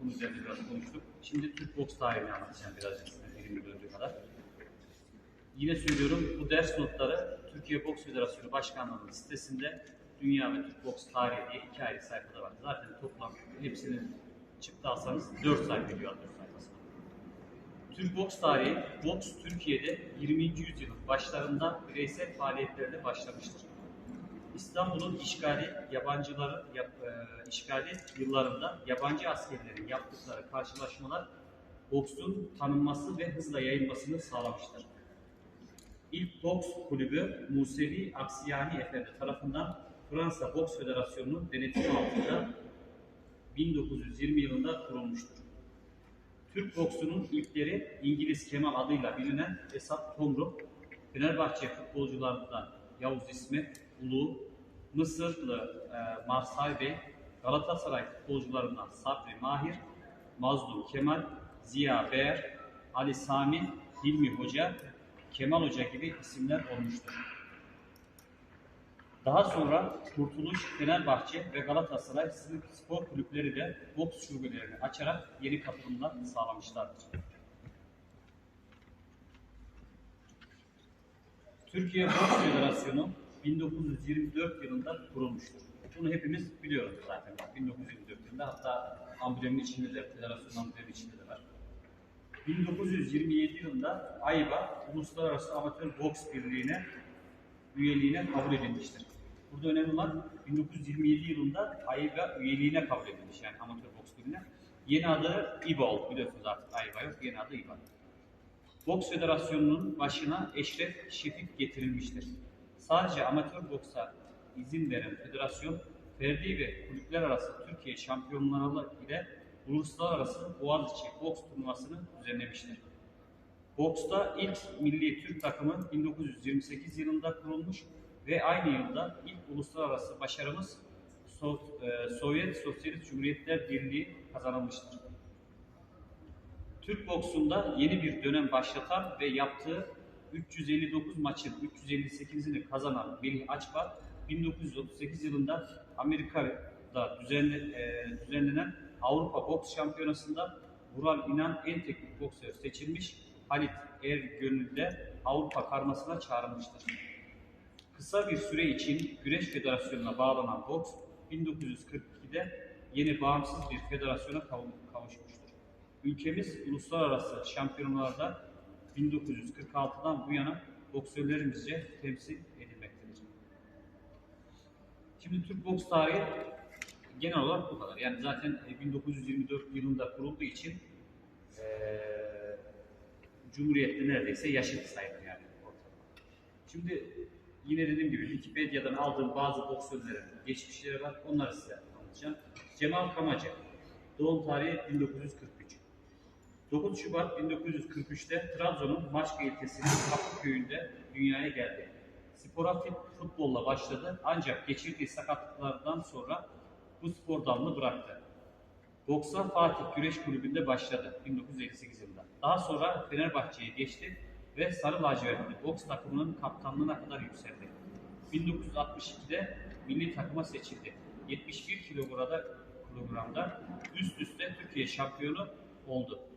Bunun üzerine biraz konuştuk. Şimdi Türk boks tarihini anlatacağım birazcık size elimde döndüğü kadar. Yine söylüyorum bu ders notları Türkiye Boks Federasyonu Başkanlığı'nın sitesinde Dünya ve Türk Boks Tarihi diye iki ayrı sayfada var. Zaten toplam hepsini çıktı alsanız 4 sayfa ediyor 4 sayfasında. Türk boks tarihi, boks Türkiye'de 20. yüzyılın başlarında bireysel faaliyetlerle başlamıştır. İstanbul'un işgali, yabancıların yap, e, işgali yıllarında yabancı askerlerin yaptıkları karşılaşmalar boksun tanınması ve hızla yayılmasını sağlamıştır. İlk boks kulübü Musevi Aksiyani Efendi tarafından Fransa Boks Federasyonu'nun denetimi altında 1920 yılında kurulmuştur. Türk boksunun ilkleri İngiliz Kemal adıyla bilinen Esat Tomruk, Fenerbahçe futbolcularından Yavuz İsmet, Ulu, Mısırlı e, Marsay Galatasaray futbolcularından Sabri Mahir, Mazlum Kemal, Ziya Beer, Ali Sami, Hilmi Hoca, Kemal Hoca gibi isimler olmuştur. Daha sonra Kurtuluş, Fenerbahçe ve Galatasaray spor kulüpleri de boks şubelerini açarak yeni katılımlar sağlamışlardır. Türkiye Boks Federasyonu 1924 yılında kurulmuştur. Bunu hepimiz biliyoruz zaten. 1924 yılında hatta amblemin içinde de, federasyon amblemin içinde de var. 1927 yılında AYBA Uluslararası Amatör Boks Birliği'ne üyeliğine kabul edilmiştir. Burada önemli olan 1927 yılında AYBA üyeliğine kabul edilmiş yani Amatör Boks Birliği'ne. Yeni adı İBA oldu biliyorsunuz artık AYBA yok yeni adı İBA. Boks Federasyonu'nun başına Eşref Şefik getirilmiştir. Sadece amatör boksa izin veren federasyon, ferdi ve kulüpler arası Türkiye şampiyonları ile uluslararası Boğaziçi boks turnuvasını düzenlemiştir. Boksta ilk milli Türk takımı 1928 yılında kurulmuş ve aynı yılda ilk uluslararası başarımız So- e, Sovyet Sosyalist Cumhuriyetler Birliği kazanılmıştır. Türk boksunda yeni bir dönem başlatan ve yaptığı 359 maçın 358'ini kazanan Melih Açbağ 1938 yılında Amerika'da düzenle, e, düzenlenen Avrupa Boks Şampiyonası'nda Vural İnan en teknik boksör seçilmiş, Halit Ergönül de Avrupa karmasına çağrılmıştır. Kısa bir süre için Güreş Federasyonu'na bağlanan boks 1942'de yeni bağımsız bir federasyona kav- kavuşmuştur. Ülkemiz uluslararası şampiyonlarda 1946'dan bu yana boksörlerimizce temsil edilmektedir. Şimdi Türk boks tarihi genel olarak bu kadar. Yani zaten e, 1924 yılında kurulduğu için eee Cumhuriyet'te neredeyse yaşıt sayılır yani ortalama. Şimdi yine dediğim gibi Wikipedia'dan aldığım bazı boksörlerin geçmişleri var. Onları size anlatacağım. Cemal Kamacı. Doğum tarihi 1943. 9 Şubat 1943'te Trabzon'un Maçka ilçesinin Kapı köyünde dünyaya geldi. Spora futbolla başladı ancak geçirdiği sakatlıklardan sonra bu spor dalını bıraktı. Boksa Fatih Güreş Kulübü'nde başladı 1958 yılında. Daha sonra Fenerbahçe'ye geçti ve Sarı Lacivertli boks takımının kaptanlığına kadar yükseldi. 1962'de milli takıma seçildi. 71 kilogramda, kilogramda üst üste Türkiye şampiyonu oldu.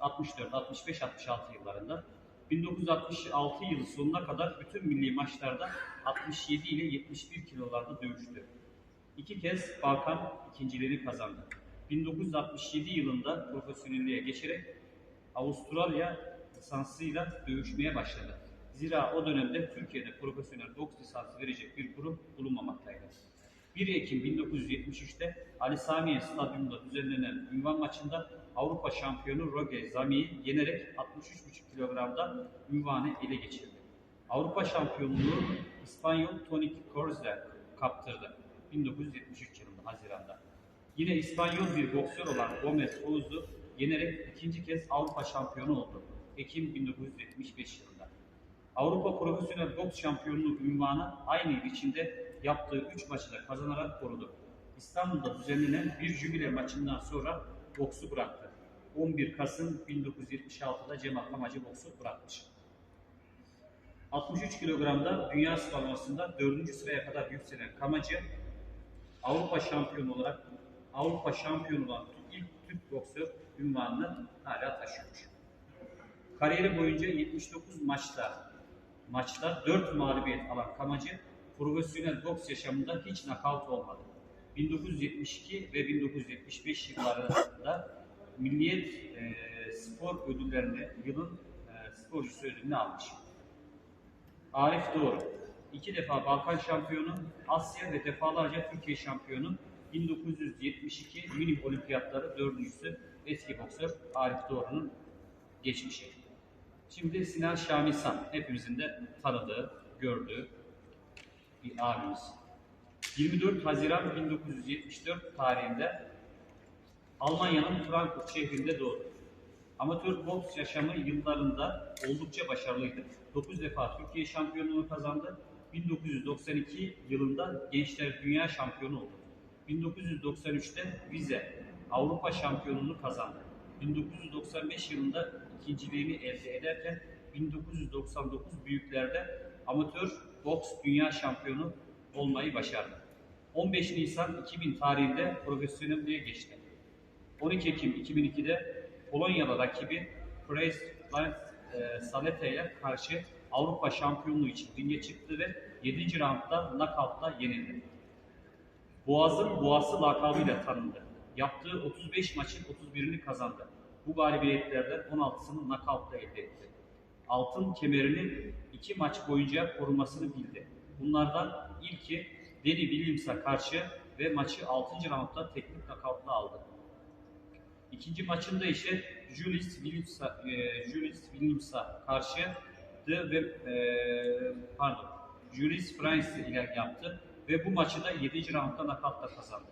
64, 65, 66 yıllarında. 1966 yılı sonuna kadar bütün milli maçlarda 67 ile 71 kilolarda dövüştü. İki kez Balkan ikinciliğini kazandı. 1967 yılında profesyonelliğe geçerek Avustralya lisansıyla dövüşmeye başladı. Zira o dönemde Türkiye'de profesyonel boks lisansı verecek bir kurum bulunmamaktaydı. 1 Ekim 1973'te Ali Samiye Stadyumunda düzenlenen ünvan maçında Avrupa şampiyonu Roger Zami'yi yenerek 63,5 kilogramda ünvanı ele geçirdi. Avrupa şampiyonluğu İspanyol Tony Corze kaptırdı 1973 yılında Haziran'da. Yine İspanyol bir boksör olan Gomez Oğuz'u yenerek ikinci kez Avrupa şampiyonu oldu Ekim 1975 yılında. Avrupa Profesyonel Boks Şampiyonluğu ünvanı aynı yıl içinde yaptığı 3 maçı da kazanarak korudu. İstanbul'da düzenlenen bir jübile maçından sonra boksu bıraktı. 11 Kasım 1976'da Cemal Kamacı boksu bırakmış. 63 kilogramda dünya sıralamasında 4. sıraya kadar yükselen Kamacı Avrupa şampiyonu olarak Avrupa şampiyonu olan ilk Türk boksör ünvanını hala taşıyormuş. Kariyeri boyunca 79 maçta maçta 4 mağlubiyet alan Kamacı profesyonel boks yaşamında hiç nakavt olmadı. 1972 ve 1975 yıllarında Milliyet e, Spor Ödülleri'nde yılın e, sporcusu ödülünü almış. Arif Doğru. İki defa Balkan şampiyonu, Asya ve defalarca Türkiye şampiyonu. 1972 Münih Olimpiyatları dördüncüsü eski boksör Arif Doğru'nun geçmişi. Şimdi Sinan Şamisan, hepimizin de tanıdığı, gördüğü bir abimiz. 24 Haziran 1974 tarihinde Almanya'nın Frankfurt şehrinde doğdu. Amatör boks yaşamı yıllarında oldukça başarılıydı. 9 defa Türkiye şampiyonluğunu kazandı. 1992 yılında Gençler Dünya Şampiyonu oldu. 1993'te Vize Avrupa Şampiyonluğunu kazandı. 1995 yılında ikinciliğini elde ederken 1999 büyüklerde amatör boks dünya şampiyonu olmayı başardı. 15 Nisan 2000 tarihinde profesyonelliğe geçti. 12 Ekim 2002'de Polonyalı rakibi Price e, Salete'ye karşı Avrupa şampiyonluğu için ringe çıktı ve 7. roundda knockoutla yenildi. Boğaz'ın Boğazı lakabıyla tanındı. Yaptığı 35 maçın 31'ini kazandı. Bu galibiyetlerden 16'sını knockoutla elde etti. Altın kemerini iki maç boyunca korumasını bildi. Bunlardan ilki Danny Williams'a karşı ve maçı 6. roundda teknik knockoutla aldı. İkinci maçında ise Julius Williams'a e, Julius Williams'a karşıydı ve e, pardon Julius Francis ile yaptı ve bu maçı da 7. roundda knockoutla kazandı.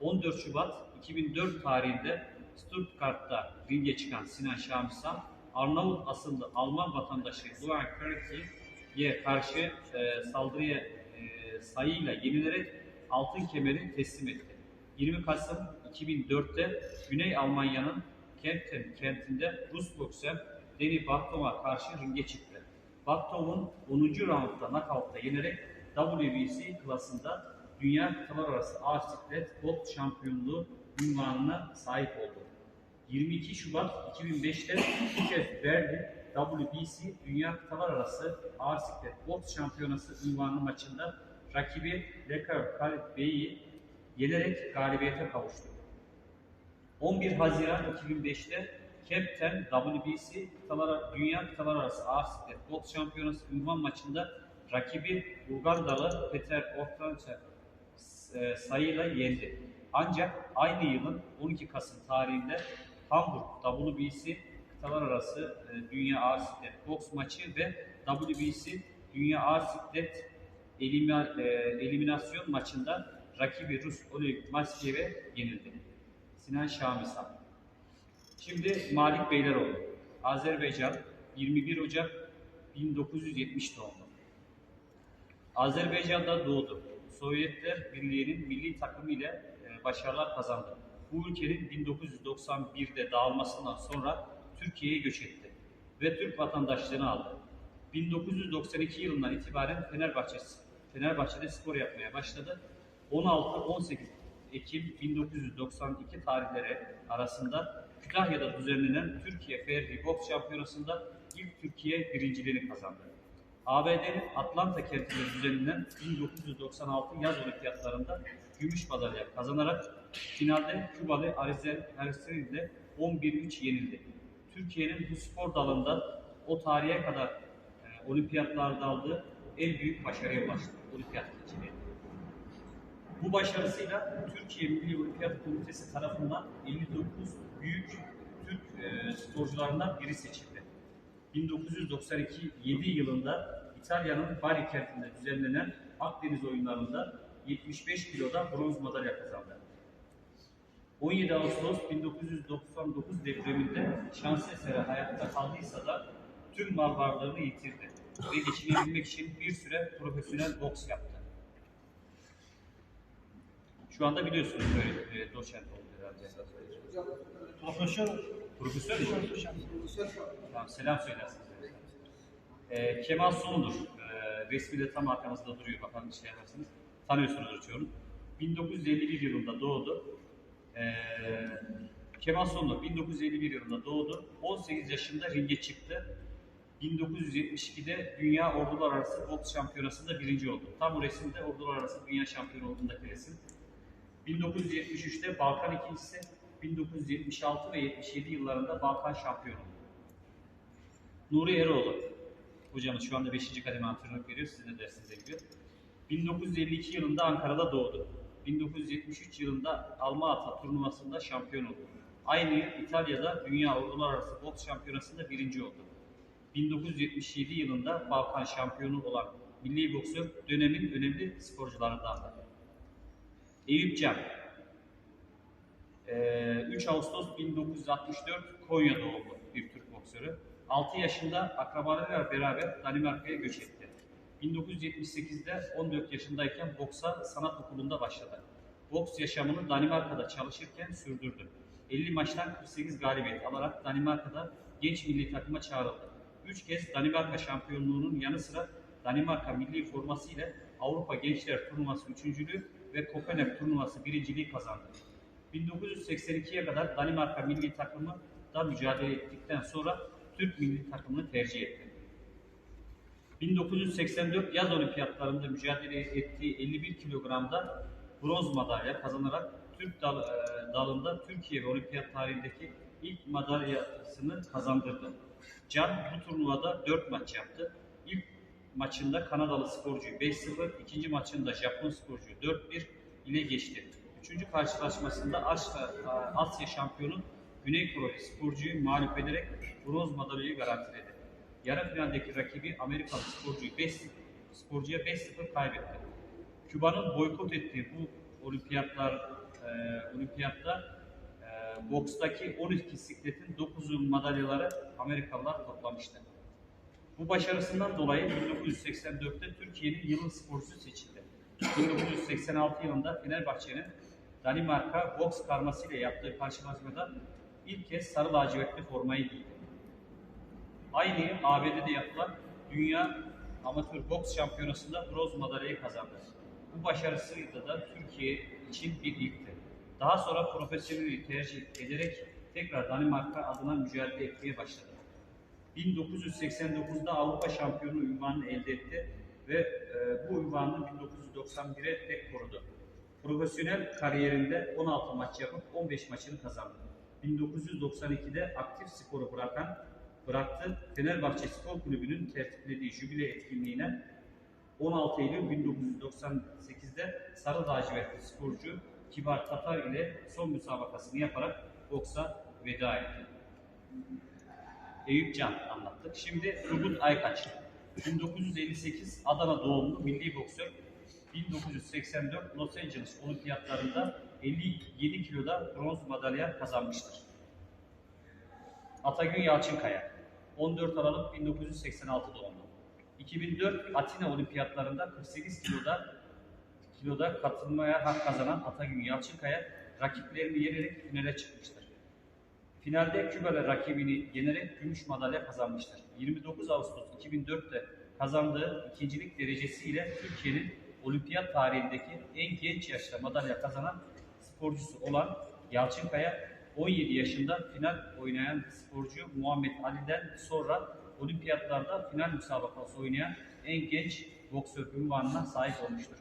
14 Şubat 2004 tarihinde Stuttgart'ta ringe çıkan Sinan Şamisan, Arnavut asıllı Alman vatandaşı Luan Karaki'ye karşı e, saldırıya e, sayıyla yenilerek altın kemerini teslim etti. 20 Kasım 2004'te Güney Almanya'nın Kempten kentinde Rus bokser Deni Baktov'a karşı ringe çıktı. Baktov'un 10. roundda knockout'ta yenerek WBC klasında Dünya Kıtalar Arası Ağır Siklet Boks Şampiyonluğu ünvanına sahip oldu. 22 Şubat 2005'te bu kez Berlin WBC Dünya Kıtalar Arası Ağır Siklet Boks Şampiyonası ünvanı maçında rakibi Lekar Khalid Bey'i yenerek galibiyete kavuştu. 11 Haziran 2005'te Kempten WBC Kıtalar, Dünya Kıtalar Arası Ağır Siklet Boks Şampiyonası ünvan maçında rakibi Ugandalı Peter Ortanca e, sayıyla yendi. Ancak aynı yılın 12 Kasım tarihinde Hamburg WBC Kıtalar Arası e, Dünya Ağır Siklet Boks maçı ve WBC Dünya Ağır Siklet eliminasyon maçında rakibi Rus Oleg Maskev'e yenildi. Sinan Şamisan. Şimdi Malik Beyleroğlu. Azerbaycan 21 Ocak 1970 doğumlu. Azerbaycan'da doğdu. Sovyetler Birliği'nin milli takımı ile başarılar kazandı. Bu ülkenin 1991'de dağılmasından sonra Türkiye'ye göç etti ve Türk vatandaşlığını aldı. 1992 yılından itibaren Fenerbahçe, Fenerbahçe'de spor yapmaya başladı. 16-18 Ekim 1992 tarihleri arasında Kütahya'da düzenlenen Türkiye Ferdi Boks Şampiyonası'nda ilk Türkiye birinciliğini kazandı. ABD'nin Atlanta kentinde düzenlenen 1996 yaz olimpiyatlarında gümüş madalya kazanarak finalde Kübalı Arizel Ersin ile 11-3 yenildi. Türkiye'nin bu spor dalında o tarihe kadar e, olimpiyatlarda aldığı en büyük başarıya ulaştı. Olimpiyat geçidi. Bu başarısıyla Türkiye Milli Olimpiyat Komitesi tarafından 59 büyük Türk e, sporcularından biri seçildi. 1992 7 yılında İtalya'nın Bari kentinde düzenlenen Akdeniz oyunlarında 75 kiloda bronz madalya kazandı. 17 Ağustos 1999 depreminde şans eseri hayatta kaldıysa da tüm mal varlığını yitirdi ve geçinebilmek için bir süre profesyonel boks yaptı. Şu anda biliyorsunuz böyle e, doçent oldu herhalde. Profesör. Profesör mü? Tamam, selam söylersiniz. Ee, Kemal Sun'dur. Ee, resmi de tam arkamızda duruyor. Bakalım şey yaparsınız. Tanıyorsunuzdur çoğunu. 1951 yılında doğdu. Ee, Kemal Sunal 1951 yılında doğdu. 18 yaşında ringe çıktı. 1972'de Dünya Ordular Arası Boks Şampiyonası'nda birinci oldu. Tam o resimde Ordular Arası Dünya Şampiyonu olduğundaki resim. 1973'te Balkan ikincisi, 1976 ve 77 yıllarında Balkan şampiyonu oldu. Nuri Eroğlu, hocamız şu anda 5. kademe antrenörlük veriyor, sizin de dersinize gidiyor. 1952 yılında Ankara'da doğdu. 1973 yılında Alma Ata turnuvasında şampiyon oldu. Aynı yıl İtalya'da Dünya Ordular Arası Boks Şampiyonası'nda birinci oldu. 1977 yılında Balkan şampiyonu olan milli boksör dönemin önemli sporcularındandır. Eyüp Can, ee, 3 Ağustos 1964 Konya doğumlu bir Türk boksörü. 6 yaşında akrabalarıyla beraber Danimarka'ya göç etti. 1978'de 14 yaşındayken boksa sanat okulunda başladı. Boks yaşamını Danimarka'da çalışırken sürdürdü. 50 maçtan 48 galibiyet alarak Danimarka'da genç milli takıma çağrıldı. 3 kez Danimarka şampiyonluğunun yanı sıra Danimarka milli forması ile Avrupa Gençler Turnuvası üçüncülüğü ve Kopenhag Turnuvası birinciliği kazandı. 1982'ye kadar Danimarka milli takımı da mücadele ettikten sonra Türk milli takımını tercih etti. 1984 yaz olimpiyatlarında mücadele ettiği 51 kilogramda bronz madalya kazanarak Türk dal- e, dalında Türkiye olimpiyat tarihindeki ilk madalyasını kazandırdı. Can bu turnuvada 4 maç yaptı. İlk maçında Kanadalı sporcuyu 5-0, ikinci maçında Japon sporcuyu 4-1 ile geçti. Üçüncü karşılaşmasında Asya, Asya şampiyonu Güney Koreli sporcuyu mağlup ederek bronz madalyayı garantiledi. Yarı finaldeki rakibi Amerikalı sporcuyu 5 sporcuya 5-0 kaybetti. Küba'nın boykot ettiği bu olimpiyatlar e, olimpiyatta e, bokstaki 12 sikletin 9'un madalyaları Amerikalılar toplamıştı. Bu başarısından dolayı 1984'te Türkiye'nin yılın sporcusu seçildi. 1986 yılında Fenerbahçe'nin Danimarka boks karmasıyla yaptığı karşılaşmada ilk kez sarı lacivertli formayı giydi. Aynı ABD'de yapılan Dünya Amatör Boks Şampiyonası'nda bronz madalyayı kazandı. Bu başarısıyla da Türkiye için bir ilkti. Daha sonra profesyonelliği tercih ederek tekrar Danimarka adına mücadele etmeye başladı. 1989'da Avrupa Şampiyonu unvanını elde etti ve e, bu unvanını 1991'e tek korudu. Profesyonel kariyerinde 16 maç yapıp 15 maçını kazandı. 1992'de aktif sporu bırakan bıraktı. Fenerbahçe Spor Kulübü'nün tertiplediği jübile etkinliğine 16 Eylül 1998'de Sarı Lacivertli sporcu Kibar Tatar ile son müsabakasını yaparak boksa veda etti. Eyüp Can anlattık. Şimdi Turgut Aykaç. 1958 Adana doğumlu milli boksör. 1984 Los Angeles olimpiyatlarında 57 kiloda bronz madalya kazanmıştır. Atagün Yalçınkaya. 14 Aralık 1986 doğumlu. 2004 Atina olimpiyatlarında 48 kiloda kiloda katılmaya hak kazanan Atagün Yalçınkaya rakiplerini yenerek finale çıkmıştır. Finalde Kübalı rakibini yenerek gümüş madalya kazanmıştır. 29 Ağustos 2004'te kazandığı ikincilik derecesiyle Türkiye'nin olimpiyat tarihindeki en genç yaşta madalya kazanan sporcusu olan Yalçınkaya 17 yaşında final oynayan sporcu Muhammed Ali'den sonra olimpiyatlarda final müsabakası oynayan en genç boksör ünvanına sahip olmuştur.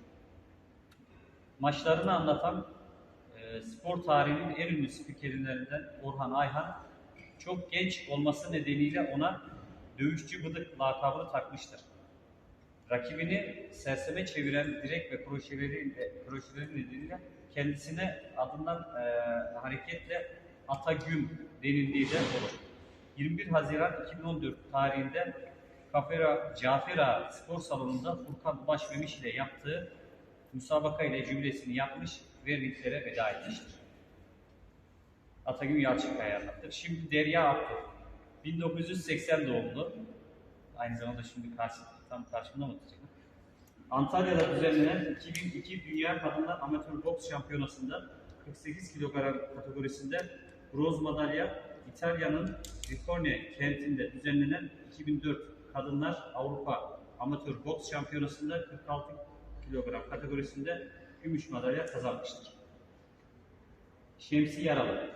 Maçlarını anlatan spor tarihinin en ünlü spikerlerinden Orhan Ayhan çok genç olması nedeniyle ona dövüşçü bıdık lakabını takmıştır. Rakibini serseme çeviren direk ve kroşeleriyle, kroşeleri nedeniyle kendisine adından e, hareketle Atagüm denildiği de olur. 21 Haziran 2014 tarihinde Kafera Cafera Spor Salonu'nda Furkan Başmemiş ile yaptığı müsabaka ile jübilesini yapmış ve ringlere veda etmiştir. Atagün Yalçınkaya anlattık. Şimdi Derya Aktur. 1980 doğumlu. Aynı zamanda şimdi karşı, tam karşımda mı oturacak? Antalya'da düzenlenen 2002 Dünya Kadınlar Amatör Boks Şampiyonası'nda 48 kilogram kategorisinde bronz madalya İtalya'nın Ritorne kentinde düzenlenen 2004 Kadınlar Avrupa Amatör Boks Şampiyonası'nda 46 kilogram kategorisinde gümüş madalya kazanmıştır. Şemsi Yaralı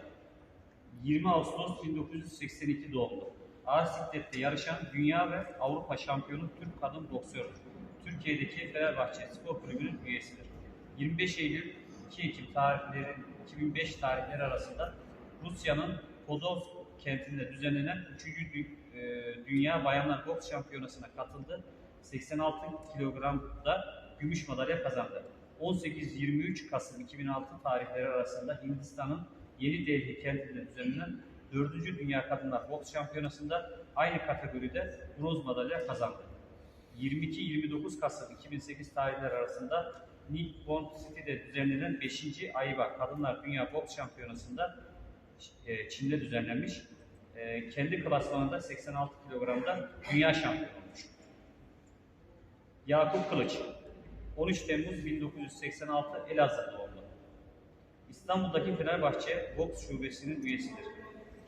20 Ağustos 1982 doğumlu. Ağır siklette yarışan dünya ve Avrupa şampiyonu Türk kadın boksördür. Türkiye'deki Fenerbahçe Spor Kulübü'nün üyesidir. 25 Eylül 2 Ekim tarihleri 2005 tarihleri arasında Rusya'nın Podolsk kentinde düzenlenen 3. Dü- e, Dünya Bayanlar Boks Şampiyonası'na katıldı. 86 kilogramda gümüş madalya kazandı. 18-23 Kasım 2006 tarihleri arasında Hindistan'ın Yeni Delhi kentinde düzenlenen 4. Dünya Kadınlar Boks Şampiyonası'nda aynı kategoride bronz madalya kazandı. 22-29 Kasım 2008 tarihleri arasında Nippon City'de düzenlenen 5. AIBA Kadınlar Dünya Boks Şampiyonası'nda e, Çin'de düzenlenmiş. E, Kendi klasmanında 86 kilogramda dünya şampiyonu olmuş. Yakup Kılıç 13 Temmuz 1986 Elazığ doğumlu. İstanbul'daki Fenerbahçe Boks Şubesi'nin üyesidir.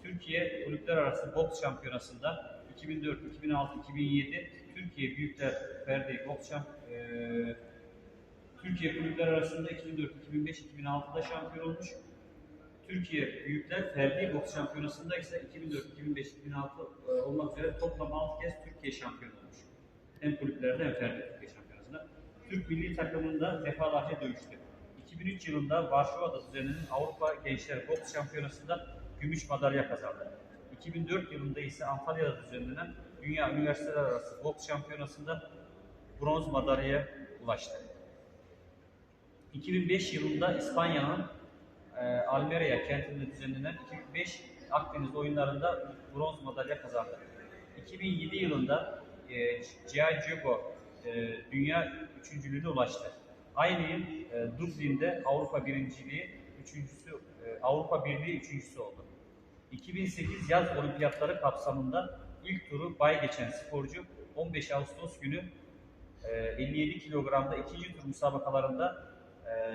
Türkiye Kulüpler Arası Boks Şampiyonası'nda 2004, 2006, 2007 Türkiye Büyükler Ferdi Boks Şamp eee, Türkiye Kulüpler Arası'nda 2004, 2005, 2006'da şampiyon olmuş. Türkiye Büyükler Ferdi Boks Şampiyonası'nda ise 2004, 2005, 2006 e, olmak üzere toplam 6 kez Türkiye şampiyonu olmuş. Hem kulüplerde hem Ferdi Türkiye Şampiyonası'nda. Türk milli takımında defalarca dövüştü. 2003 yılında Varşova'da düzenlenen Avrupa Gençler Boks Şampiyonası'nda gümüş madalya kazandı. 2004 yılında ise Antalya'da düzenlenen Dünya Üniversiteler Arası Boks Şampiyonası'nda bronz madalyaya ulaştı. 2005 yılında İspanya'nın e, Almeria kentinde düzenlenen 2005 Akdeniz oyunlarında bronz madalya kazandı. 2007 yılında e, G.I. Joe e, dünya üçüncülüğüne ulaştı. Aynı yıl e, Dublin'de Avrupa birinciliği üçüncüsü, e, Avrupa Birliği üçüncüsü oldu. 2008 yaz olimpiyatları kapsamında ilk turu bay geçen sporcu 15 Ağustos günü e, 57 kilogramda ikinci tur müsabakalarında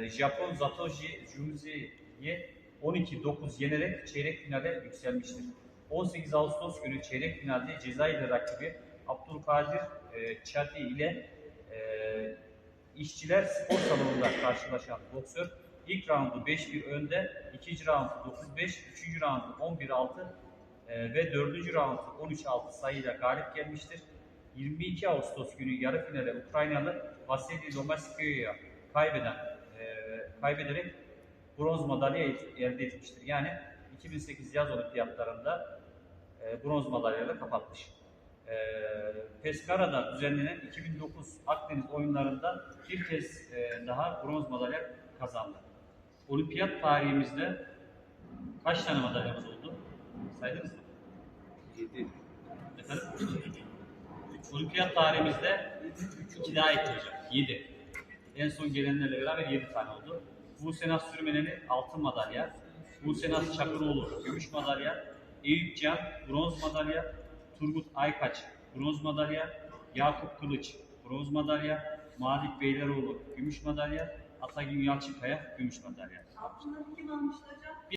Japon Satoshi Junzi'ye 12-9 yenerek çeyrek finale yükselmiştir. 18 Ağustos günü çeyrek finalde Cezayirli rakibi Abdülkadir e, Çati ile e, İşçiler Spor Salonu'nda karşılaşan boksör ilk roundu 5-1 önde, ikinci roundu 9-5, üçüncü roundu 11-6 e, ve dördüncü roundu 13-6 sayıyla galip gelmiştir. 22 Ağustos günü yarı finale Ukraynalı Vasily Lomacky'ye kaybeden e, kaybederek bronz madalya elde etmiştir. Yani 2008 yaz olimpiyatlarında e, bronz madalyayla kapatmış. E, Pescara'da düzenlenen 2009 Akdeniz oyunlarında bir kez e, daha bronz madalya kazandı. Olimpiyat tarihimizde kaç tane madalyamız oldu? Saydınız mı? 7. Efendim? Olimpiyat tarihimizde 2 daha ekleyeceğim. 7. En son gelenlerle beraber 7 tane oldu. Buse Naz Sürmeneli altın madalya. Buse Naz Çakıroğlu gümüş madalya. Eyüp Can bronz madalya. Turgut Aykaç bronz madalya. Yakup Kılıç bronz madalya. Malik Beyleroğlu gümüş madalya. Atagül Yalçınkaya gümüş madalya. Altınları kim almıştı hocam?